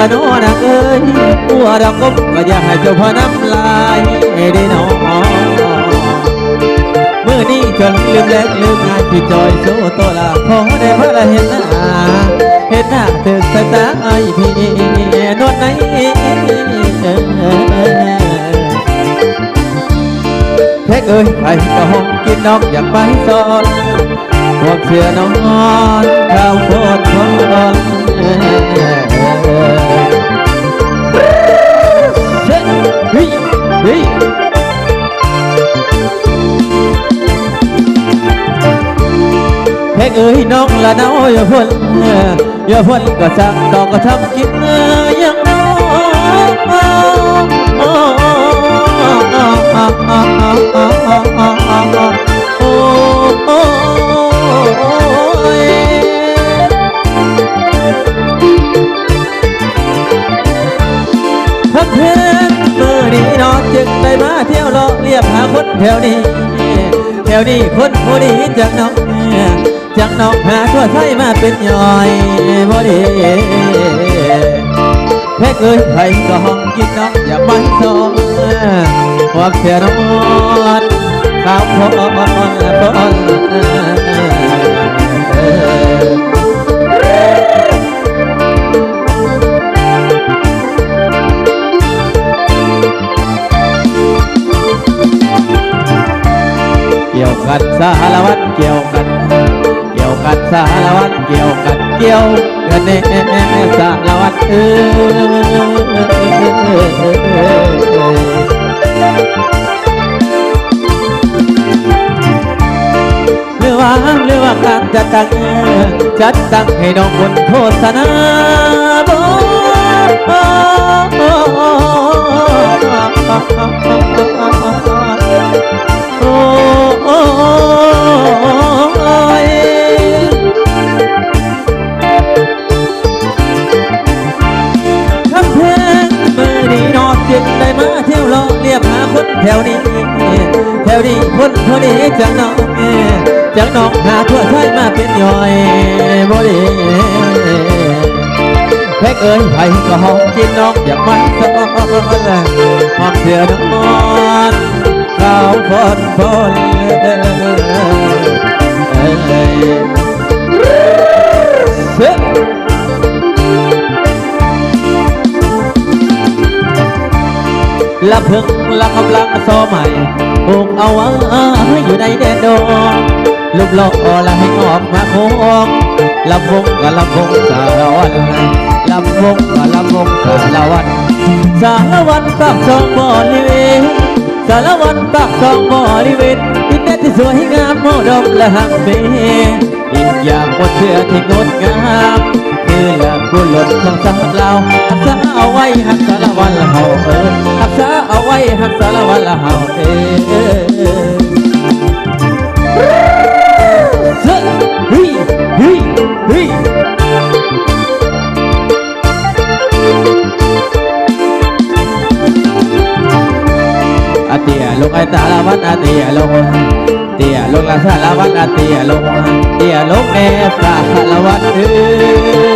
นักละโนนักเอ้ยหัวดอกกบก็อย่าให้เจ้าพอน้ำลายได้นอเมื่อนี้จนลืมแลกลืมงานพี่จอยโซโตลาขอได้พระละเห็นหน้าเห็นหน้าตึกสตาไอพี่นวดไหนแท็กเอ้ยไปก็ห้องกินนอกอยากไปซอนพวกเสือนอนข้าวโพดทอน เฮ้ยเพกเอ้ยน้องละเนาอย่าพ่นอย่าพ่ อนจึงได้มาเที่ยวเลาะเรียบหาคนแถวนี้แถวนี้คนผู้ดีจากน้องจากน้องหาทั่วไทยมาเป็นย่อยบ่ดีแพ้เอ้ยไผก็ห้องกินน้องอย่าไปซองความเสียนอนข้าวพอนพอน กี่ยวกันสารวัตรเกี่ยวกัน เกี่ยวกันสารวัตรเกี่ยวกันเกี่ยวกันแน่สารวัตรเอเรือว่าเรือว่าการจัดตั้งจัดตั้งให้น้องบนโฆษณาบโอ้ ยคำเพลงมือนี้นอนจึงได้มาเที่ยวเลาะเรียบหาคนแถวนี้ แถวนี้คนคนนี้จากน้องจากน้องหาทั่วไทยมาเป็นย่อยบ่ดีแพกเอ้ยไผก็ห้องกินน้องอยากมันซ้อนหอมเสือนอน ขาวพอนพอนเอ้ยเฮ้ละพึงละกำลังโซใหม่ปลูกเอาไว้อยู่ในแดนดงลูกหล่อละให้ออกมาโค้งลำวงกับลำวงสารวันลำวงกับลำวงสารวันสารวันปากสองบริเวณ สารวันปากสองบริเวณดินแดนที่สวยงามโมดมและหักเบอีกอย่างบนเสื้อที่งดงามคือเรื่องบุญหล่นของสาวเรารักษาเอาไว้หักสารวันลเฮาเอิญรักษาเอาไว้หักสารวันลเฮาเอิญเฮ้ยเฮ้ยเฮ้ย สารวัตรอาเตียลงเตียลงละสารวัตรอาเตียลงเตียลงแน่สารวัตรเอ้ย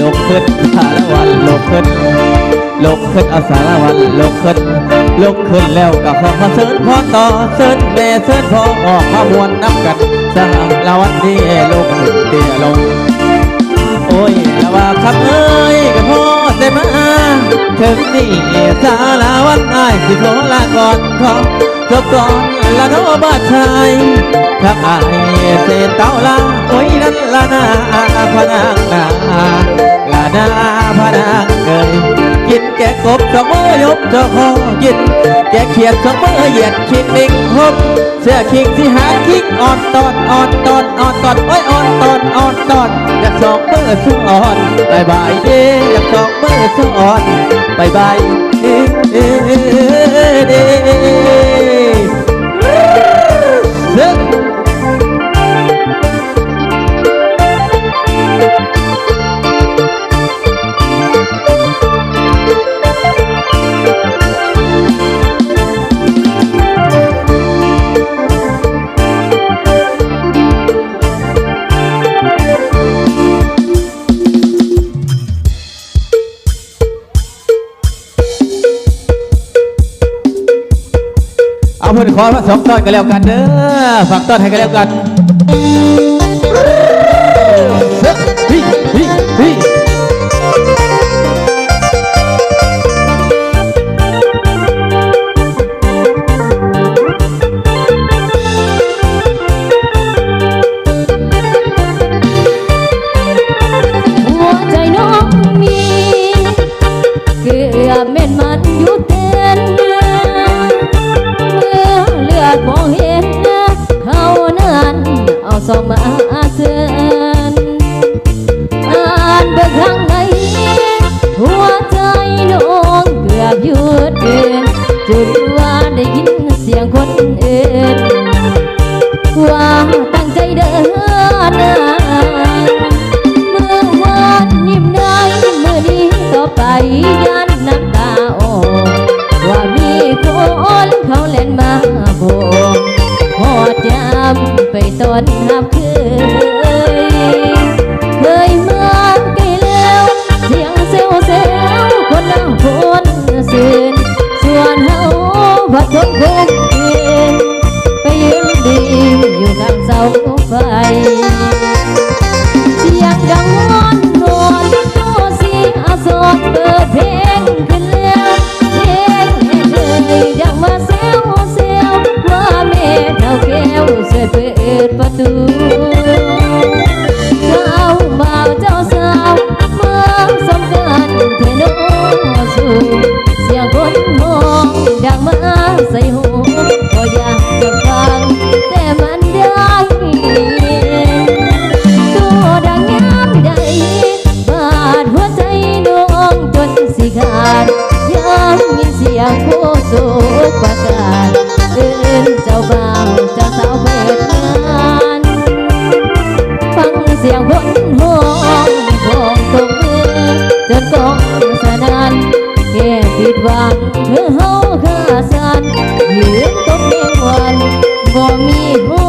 ลงขึ้นสารวัตรลงขึ้นลงขึ้นเอาสารวัตรลงขึ้นลงขึ้นแล้วก็ขอขอเสิร์นพอต่อเสิร์นแม่เสิร์นพอออกขบวนนับกันสารวัตรนี่ลงเตียลง โอ้ยละว่าคำเอ้ยกับพ่อได้มาถึงนี่สาลาวัตรอ้ายสิขอลาก่อนขอจบก่อนละน้อบ้านชายถ้าอายเศษเต้าลาโอ้ยนั่นละนาพนังนาละนาพนังเอ้ย แกกบสองมือยกจอคอกินแกเขียดสองมือเหยียดคิงลิงหบเสื้อคิงที่หาคิงอ่อนตอนอ่อนตอนอ่อนตอนโอ้ยอ่อนตอนอ่อนตอนอยากสองมือสู้อ่อนบายบายเด้อยากสองมือสู้อ่อนบายบายเด้เด้เด้เด้ เอาเพื่อนขอมาสองต้นกันแล้วกันเด้อฝากต้นให้กันแล้วกัน สมาเธอ อนหับคืนเคยเมื่อกีแล้วเสียงเซลเซลคนนั่งคนสื่นส่วนเฮาพัดทนคง กองสนานแค่ผิดหวังเมื่อเฮาขาสันยืนตกเมื่อวันบ่มีผู้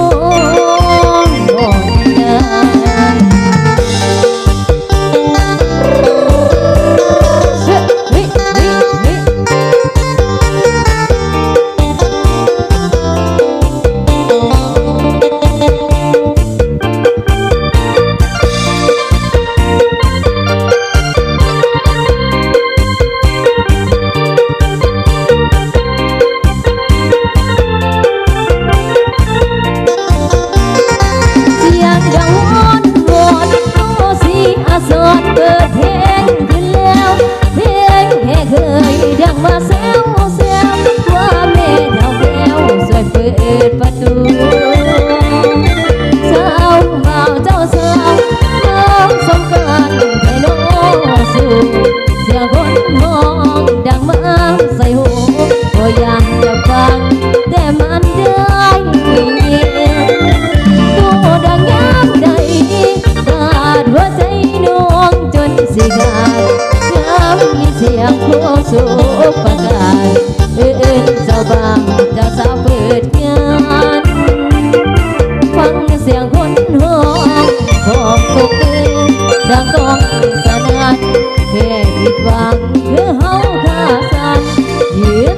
สียงผู้สูประกาศเอื้นเจ้าบางเจ้าสาวเปิดงานฟังเสียงคนห้องหอบกมือดังกองสนานแค่ผิหวังพื่อเฮาขาสันยืน